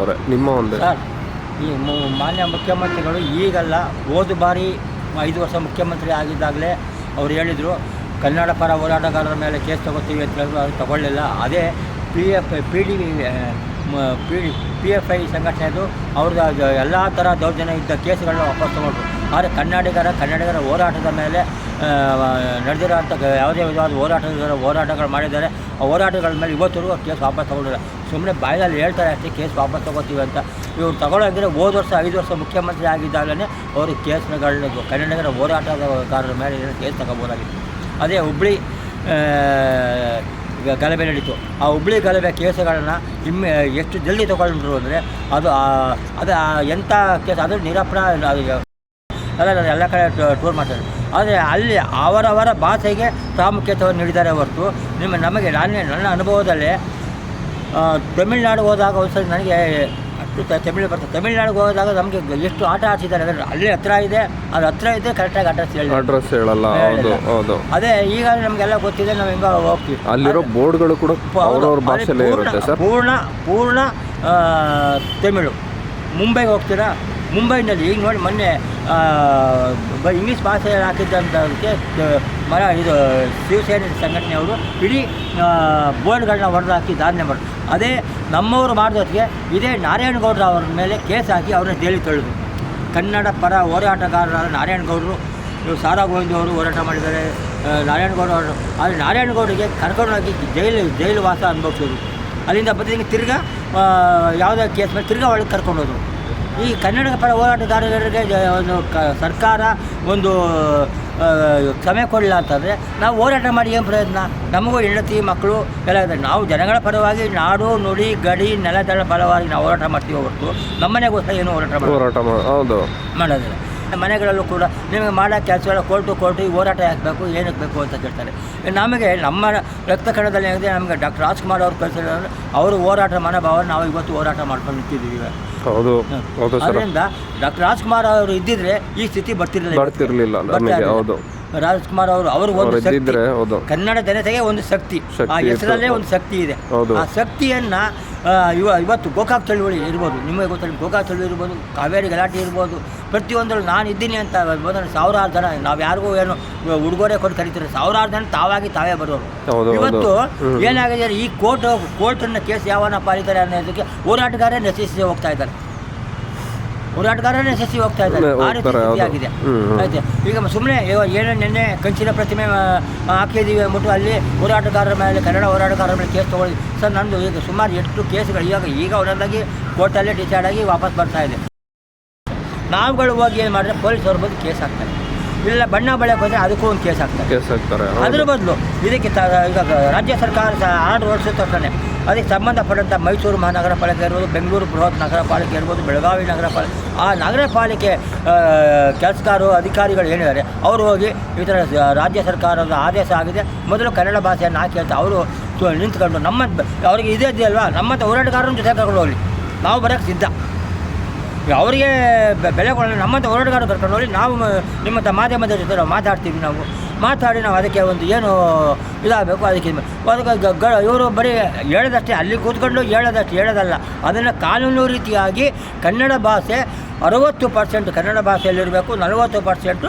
ಅವರೇ, ನಿಮ್ಮ ಒಂದು. ಈ ಮಾನ್ಯ ಮುಖ್ಯಮಂತ್ರಿಗಳು ಈಗಲ್ಲ, ಹೋದ ಬಾರಿ ಐದು ವರ್ಷ ಮುಖ್ಯಮಂತ್ರಿ ಆಗಿದ್ದಾಗಲೇ ಅವ್ರು ಹೇಳಿದರು, ಕನ್ನಡ ಪರ ಹೋರಾಟಗಾರರ ಮೇಲೆ ಕೇಸ್ ತಗೋತೀವಿ ಅಂತ ಹೇಳಿದ್ರು, ಅದು ತಗೊಳ್ಳಿಲ್ಲ. ಅದೇ P F P D P D P F I ಸಂಘಟನೆದು ಅವ್ರದ್ದು ಎಲ್ಲ ಥರ ದೌರ್ಜನ್ಯ ಇದ್ದ ಕೇಸ್ಗಳನ್ನ ವಾಪಸ್ ತಗೊಂಡ್ರು. ಆದರೆ ಕನ್ನಡಿಗರ ಕನ್ನಡಿಗರ ಹೋರಾಟದ ಮೇಲೆ ನಡೆದಿರೋಂಥ ಯಾವುದೇ ವಿಧವಾದ ಹೋರಾಟ ಹೋರಾಟಗಳು ಮಾಡಿದ್ದಾರೆ. ಆ ಹೋರಾಟಗಳ ಮೇಲೆ ಇವತ್ತರೆಗೂ ಕೇಸ್ ವಾಪಸ್ ತಗೊಂಡಿಲ್ಲ. ಸುಮ್ಮನೆ ಬಾಯಲ್ಲಿ ಹೇಳ್ತಾರೆ ಅಷ್ಟೇ ಕೇಸ್ ವಾಪಸ್ ತಗೋತೀವಿ ಅಂತ. ಇವ್ರು ತಗೊಳ್ಳೋಂಗಿದ್ರೆ ಹೋದ ವರ್ಷ, ಐದು ವರ್ಷ ಮುಖ್ಯಮಂತ್ರಿ ಆಗಿದ್ದಾಗಲೇ ಅವರು ಕೇಸ್ಗಳನ್ನ ಕನ್ನಡಿಗರ ಹೋರಾಟಗಾರರ ಮೇಲೆ ಕೇಸ್ ತಗೋಬೋದಾಗಿತ್ತು. ಅದೇ ಹುಬ್ಳಿ ಗಲಭೆ ನಡೀತು. ಆ ಹುಬ್ಳಿ ಗಲಭೆ ಕೇಸುಗಳನ್ನು ಇಮ್ಮೆ, ಎಷ್ಟು ಜಲ್ದಿ ತಗೊಂಡ್ರು ಅಂದರೆ ಅದು ಅದು ಎಂಥ ಕೇಸ್, ಅದು ನಿರಪಣ ಎಲ್ಲ ಕಡೆ ಟೂರ್ ಮಾಡ್ತಾರೆ. ಆದರೆ ಅಲ್ಲಿ ಅವರವರ ಭಾಷೆಗೆ ಪ್ರಾಮುಖ್ಯತೆಯನ್ನು ನೀಡಿದ್ದಾರೆ ಹೊರತು ನಿಮ್ಮ ನಮಗೆ ನಾನೇ ನನ್ನ ಅನುಭವದಲ್ಲಿ ತಮಿಳ್ನಾಡು ಹೋದಾಗ ಒಂದ್ಸರಿ ನನಗೆ ಅಷ್ಟು ತಮಿಳು ಬರ್ತದೆ ತಮಿಳ್ನಾಡಿಗೆ ಹೋದಾಗ ನಮಗೆ ಎಷ್ಟು ಆಟ ಆಡ್ಸಿದ್ದಾರೆ ಅಂದರೆ ಅಲ್ಲಿ ಹತ್ರ ಇದೆ ಅದು ಹತ್ರ ಇದೆ ಕರೆಕ್ಟಾಗಿ ಅಡ್ರೆಸ್ ಹೇಳಿ. ಅಡ್ರೆಸ್ ಹೇಳಲ್ಲ ಹೌದು ಹೌದು. ಅದೇ ಈಗ ನಮಗೆಲ್ಲ ಗೊತ್ತಿದೆ ನಾವು ಹಿಂಗೆ ಹೋಗ್ತೀವಿ. ಅಲ್ಲಿರೋ ಬೋರ್ಡ್ಗಳು ಕೂಡ ಅವ್ರವ್ರ ಭಾಷೆಯಲ್ಲೇ ಪೂರ್ಣ- ಇರುತ್ತೆ ಸರ್? ಪೂರ್ಣ ಪೂರ್ಣ ತಮಿಳು. ಮುಂಬೈಗೆ ಹೋಗ್ತೀರಾ? ಮುಂಬೈನಲ್ಲಿ ಈಗ ನೋಡಿ ಮೊನ್ನೆ ಬ ಇಂಗ್ಲೀಷ್ ಭಾಷೆಯಲ್ಲಿ ಹಾಕಿದ್ದಂಥದಕ್ಕೆ ಮರ, ಇದು, ಶಿವಸೇನೆ ಸಂಘಟನೆಯವರು ಇಡೀ ಬೋರ್ಡ್ಗಳನ್ನ ಹೊಡೆದು ಹಾಕಿ ಧಾರಣೆ ಮಾಡಿ, ಅದೇ ನಮ್ಮವರು ಮಾಡಿದೊತ್ತಿಗೆ ಇದೇ ನಾರಾಯಣಗೌಡರ ಅವ್ರ ಮೇಲೆ ಕೇಸ್ ಹಾಕಿ ಅವ್ರನ್ನ ಜೈಲಿಗೆ ತಳ್ಳಿದ್ರು ಕನ್ನಡ ಪರ ಹೋರಾಟಗಾರರಾದ ನಾರಾಯಣಗೌಡರು, ಇವರು ಸಾರಾ ಗೋವಿಂದ ಅವರು ಹೋರಾಟ ಮಾಡಿದ್ದಾರೆ ನಾರಾಯಣಗೌಡ ಅವರು, ಆದರೆ ನಾರಾಯಣಗೌಡರಿಗೆ ಕರ್ಕೊಂಡೋಗಿ ಜೈಲು ಜೈಲು ವಾಸ ಅನುಭವಿಸೋದು ಅಲ್ಲಿಂದ ಬದಲಿಗೆ ತಿರ್ಗಾ ಯಾವುದೇ ಯಾವುದೋ ಕೇಸ್ ಮೇಲೆ ತಿರ್ಗಾ ಒಳಗೆ ಕರ್ಕೊಂಡೋದ್ರು ಈ ಕನ್ನಡ ಪರ ಹೋರಾಟಗಾರರಿಗೆ ಒಂದು ಕ ಸರ್ಕಾರ ಒಂದು ಕ್ಷಮೆ ಕೊಡಲಿಲ್ಲ ಅಂತಂದರೆ ನಾವು ಹೋರಾಟ ಮಾಡಿ ಏನು ಪ್ರಯತ್ನ? ನಮಗೂ ಹೆಂಡತಿ ಮಕ್ಕಳು ಎಲ್ಲ ಇದೆ. ನಾವು ಜನಗಳ ಪರವಾಗಿ ನಾಡು ನುಡಿ ಗಡಿ ನೆಲದಳ ಪರವಾಗಿ ನಾವು ಹೋರಾಟ ಮಾಡ್ತೀವಿ ಹೊರತು ನಮ್ಮನೆಗೋಸ್ಕರ ಏನು ಹೋರಾಟ ಮಾಡಿ ಹೋರಾಟ ಹೌದು. ಮಾಡೋದಿಲ್ಲ. ಮನೆಗಳಲ್ಲೂ ಕೂಡ ನಿಮಗೆ ಮಾಡೋ ಕೆಲಸಗಳ ಕೋರ್ಟು ಕೋರ್ಟು ಈ ಹೋರಾಟ ಹಾಕಬೇಕು ಏನಕ್ಕೆ ಬೇಕು ಅಂತ ಕೇಳ್ತಾರೆ. ನಮಗೆ ನಮ್ಮ ರಕ್ತ ಕಣದಲ್ಲಿ ಏನಿದೆ ನಮಗೆ ಡಾಕ್ಟರ್ ರಾಜ್ಕುಮಾರ್ ಅವರು ಕಳಿಸಿದ್ರೆ ಅವರು ಹೋರಾಟ ಮನೋಭಾವ ನಾವು ಇವತ್ತು ಹೋರಾಟ ಮಾಡ್ಕೊಂಡು ನಿಂತಿದ್ದೀವಿ ಹೌದು ಹೌದು ಸರ್. ಅದರಿಂದ ಡಾಕ್ಟರ್ ರಾಜ್ಕುಮಾರ್ ಅವರು ಇದ್ದಿದ್ರೆ ಈ ಸ್ಥಿತಿ ಬರ್ತಿರಲಿಲ್ಲ ಬರ್ತಿರ್ಲಿಲ್ಲ ನಮಗೆ ಹೌದು. ರಾಜ್ಕುಮಾರ್ ಅವರು ಅವರು ಅವ್ರು ಒಂದು ಶಕ್ತಿ. ಇದ್ದಿದ್ರೆ ಹೌದು. ಕನ್ನಡ ಜನತೆಗೆ ಒಂದು ಶಕ್ತಿ. ಶಕ್ತಿ ಆ ಹೆಸರಲ್ಲೇ ಒಂದು ಶಕ್ತಿ ಇದೆ. ಹೌದು. ಆ ಶಕ್ತಿಯನ್ನ ಆ, ಇವ ಇವತ್ತು ಗೋಕಾಕ್ ಚಳುವಳಿ ಇರ್ಬೋದು. ನಿಮಗೆ ಗೊತ್ತಿಲ್ಲ ಗೋಕಾಕ್ ಚಳುವಳಿ ಇರ್ಬೋದು ಕಾವೇರಿ ಗಲಾಟೆ ಇರ್ಬೋದು. ಪ್ರತಿಯೊಂದರಲ್ಲೂ ನಾನು ಇದ್ದೀನಿ ಅಂತ ಬಂದ್ರೆ ಸಾವಿರಾರು ಜನ ನಾವು ಯಾರಿಗೂ ಏನು ಉಡುಗೊರೆ ಕೊಟ್ಟು ಕರಿತಾರೆ ಸಾವಿರಾರು ಜನ ತಾವಾಗಿ ತಾವೇ ಬರೋರು. ಹೌದು. ಇವತ್ತು ಹ್ಮ್. ಏನಾಗಿದೆ ಈ ಕೋರ್ಟ್ ಕೋರ್ಟನ್ನ ಕೇಸ್ ಯಾವನ್ನ ಪಾಲಿತಾರೆ ಅನ್ನೋದಕ್ಕೆ ಹೋರಾಟಗಾರೇ ನಶಿಸಿ ಹೋಗ್ತಾ ಇದ್ದಾರೆ. ಹೋರಾಟಗಾರರೇ ಸಸಿ ಹೋಗ್ತಾ ಇದ್ದಾರೆ. ಆ ರೀತಿ ಹೋಗ್ತಾರೆ, ಸ್ಥಿತಿ ಹೌದು. ಆಗಿದೆ. ಹ್ಮ್. ಆಯ್ತು. ಈಗ ಸುಮ್ಮನೆ ಏನೋ ನಿನ್ನೆ ಕಂಚಿನ ಪ್ರತಿಮೆ ಆ, ಹಾಕಿದ್ದೀವಿ ಅಂದ್ಬಿಟ್ಟು ಅಲ್ಲಿ ಹೋರಾಟಗಾರರ ಮೇಲೆ ಕನ್ನಡ ಹೋರಾಟಗಾರರ ಮೇಲೆ ಕೇಸ್ ತೊಗೊಳ್ಳಿ. ಸರ್ ನಂದು ಈಗ ಸುಮಾರು ಎಷ್ಟು ಕೇಸ್ಗಳು. ಇವಾಗ ಈಗ ಒಂದೊಂದಾಗಿ ಕೋರ್ಟಲ್ಲೇ ಡಿಸೈಡ್ ಆಗಿ ವಾಪಸ್ ಬರ್ತಾ ಇದೆ. ನಾವುಗಳು ಹೋಗಿ ಏನು ಮಾಡಿದ್ರೆ ಪೊಲೀಸ್ ಅವ್ರ ಬಂದು ಕೇಸ್ ಹಾಕ್ತಾರೆ. ಇಲ್ಲ ಬಣ್ಣ ಬಳೆ ಹೋದರೆ ಅದಕ್ಕೂ ಒಂದು ಕೇಸ್ ಆಗ್ತದೆ. ಕೇಸ್ ಹಾಕ್ತಾರೆ. ಅದ್ರ ಬದಲು ಇದಕ್ಕೆ ತ ಈಗ ರಾಜ್ಯ ಸರ್ಕಾರ ಆರ್ಡರ್ ಹೊರಡಿಸಿದ ತಕ್ಷಣ ಅದಕ್ಕೆ ಸಂಬಂಧಪಟ್ಟಂಥ ಮೈಸೂರು ಮಹಾನಗರ ಪಾಲಿಕೆ ಇರ್ಬೋದು ಬೆಂಗಳೂರು ಬೃಹತ್ ನಗರ ಪಾಲಿಕೆ ಇರ್ಬೋದು ಬೆಳಗಾವಿ ನಗರ ಪಾಲಿಕೆ ಆ ನಗರ ಪಾಲಿಕೆ ಕೆಲಸಗಾರರು ಅಧಿಕಾರಿಗಳು ಏನಿದ್ದಾರೆ ಅವರು ಹೋಗಿ ಈ ಥರ ರಾಜ್ಯ ಸರ್ಕಾರದ ಆದೇಶ ಆಗಿದೆ ಮೊದಲು ಕನ್ನಡ ಭಾಷೆಯನ್ನು ಹಾಕಿ ಅಂತ ಅವರು ನಿಂತ್ಕೊಂಡು ನಮ್ಮ ಅವರಿಗೆ ಇದೇ ಇದೆಯಲ್ವಾ ನಮ್ಮಂಥ ಹೋರಾಟಗಾರನ ಜೊತೆ ಕರ್ಕೊಂಡು ಹೋಗಲಿ. ನಾವು ಬರೋಕ್ಕೆ ಸಿದ್ಧ. ಅವರಿಗೆ ಬೆಲೆ ಕೊಡಲ್ಲ ನಮ್ಮಂಥ ಹೋರಾಟಗಾರ ಕರ್ಕೊಂಡು ಹೋಗಿ ನಾವು ನಿಮ್ಮಂಥ ಮಾಧ್ಯಮದ ಜೊತೆ ಮಾತಾಡ್ತೀವಿ ನಾವು. ಮಾತಾಡಿ ನಾವು ಅದಕ್ಕೆ ಒಂದು ಏನು ಇದಾಗಬೇಕು, ಅದಕ್ಕೆ ಅದಕ್ಕೆ ಗ- ಇವರು ಬರೀ ಹೇಳದಷ್ಟೇ, ಅಲ್ಲಿ ಕೂತ್ಕೊಂಡು ಹೇಳೋದಷ್ಟು ಹೇಳೋದಲ್ಲ. ಅದನ್ನು ಕಾನೂನು ರೀತಿಯಾಗಿ ಕನ್ನಡ ಭಾಷೆ ಅರವತ್ತು ಪರ್ಸೆಂಟ್ ಕನ್ನಡ ಭಾಷೆಯಲ್ಲಿರಬೇಕು ನಲವತ್ತು ಪರ್ಸೆಂಟು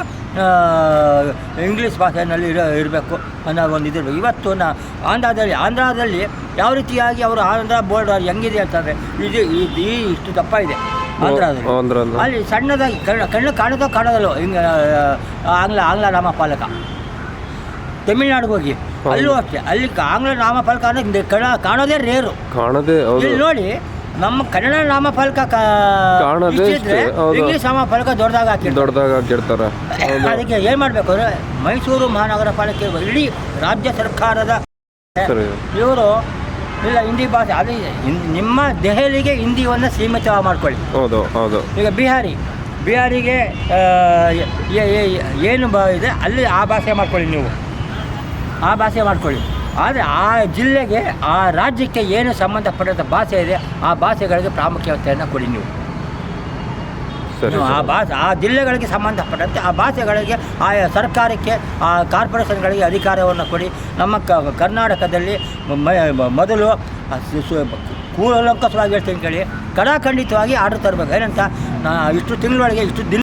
ಇಂಗ್ಲೀಷ್ ಭಾಷೆಯಲ್ಲಿ ಇರ ಇರಬೇಕು ಅನ್ನೋ ಒಂದು ಇದಿರಬೇಕು ಇವತ್ತು ನಾ ಆಂಧ್ರದಲ್ಲಿ ಆಂಧ್ರದಲ್ಲಿ ಯಾವ ರೀತಿಯಾಗಿ ಅವರು ಆಂಧ್ರ ಬೋರ್ಡ್ ಹೆಂಗಿದೆ ಅಂತಂದರೆ, ಇದು ಇದು ಇಷ್ಟು ದಪ್ಪ ಇದೆ. ಅಲ್ಲಿ ಸಣ್ಣದಾಗಿ ಕಣ್ಣು ಕಣ್ಣು ಕಾಣೋದೋ ಕಾಣೋದಲ್ಲೋ ಹಿಂಗೆ ಆಂಗ್ಲ ಆಂಗ್ಲ ನಾಮಫಲಕ ತಮಿಳ್ನಾಡಿಗೆ ಹೋಗಿ. ಅಲ್ಲೂ ಅಷ್ಟೇ ಅಲ್ಲಿ ಆಂಗ್ಲ ನಾಮಫಲಕ ಅಂದರೆ ಕಾಣೋದೇ ರೇರು. ಕಾಣದೇ ಇಲ್ಲಿ ನೋಡಿ ನಮ್ಮ ಕನ್ನಡ ನಾಮಫಲಕ ಫಲಕ ಇಂಗ್ಲೀಷ್ ನಾಮ ಫಲಕ ಇಂಗ್ಲೀಷ್ ನಾಮಫಲಕ ದೊಡ್ಡದಾಗ ಹಾಕಿ ದೊಡ್ಡದಾಗ ಹಾಕಿರ್ತಾರೆ. ಅದಕ್ಕೆ ಏನು ಮಾಡಬೇಕು ಅಂದರೆ ಮೈಸೂರು ಮಹಾನಗರ ಪಾಲಿಕೆ ಇಡೀ ರಾಜ್ಯ ಸರ್ಕಾರದ ಇವರು ಇಲ್ಲ ಹಿಂದಿ ಭಾಷೆ ಅದು ನಿಮ್ಮ ದೆಹಲಿಗೆ ಹಿಂದಿಯನ್ನು ಸೀಮಿತ ಮಾಡ್ಕೊಳ್ಳಿ. ಹೌದು ಹೌದು. ಈಗ ಬಿಹಾರಿ ಬಿಹಾರಿಗೆ ಆ, ಏನು ಬ ಇದೆ ಅಲ್ಲಿ ಆ ಭಾಷೆ ಮಾಡ್ಕೊಳ್ಳಿ ನೀವು. ಆ ಭಾಷೆ ಮಾಡ್ಕೊಳ್ಳಿ. ಆದರೆ ಆ ಜಿಲ್ಲೆಗೆ ಆ ರಾಜ್ಯಕ್ಕೆ ಏನು ಸಂಬಂಧಪಟ್ಟಂಥ ಭಾಷೆ ಇದೆ ಆ ಭಾಷೆಗಳಿಗೆ ಪ್ರಾಮುಖ್ಯತೆಯನ್ನು ಕೊಡಿ ನೀವು. ಸರಿ ಆ. ಭಾಷೆ ಆ ಜಿಲ್ಲೆಗಳಿಗೆ ಸಂಬಂಧಪಟ್ಟಂತೆ ಆ ಭಾಷೆಗಳಿಗೆ ಆಯಾ ಸರ್ಕಾರಕ್ಕೆ ಆ ಕಾರ್ಪೊರೇಷನ್ಗಳಿಗೆ ಅಧಿಕಾರವನ್ನು ಕೊಡಿ. ನಮ್ಮ ಕ ಕರ್ನಾಟಕದಲ್ಲಿ ಮೊದಲು ಕೂಲಂಕಸವಾಗಿ ಹೇಳ್ತೀನಿ ಕೇಳಿ. ಕಡಾಖಂಡಿತವಾಗಿ ಆರ್ಡರ್ ತರಬೇಕು. ಏನಂತ ಇಷ್ಟು ತಿಂಗಳೊಳಗೆ ಇಷ್ಟು ದಿನ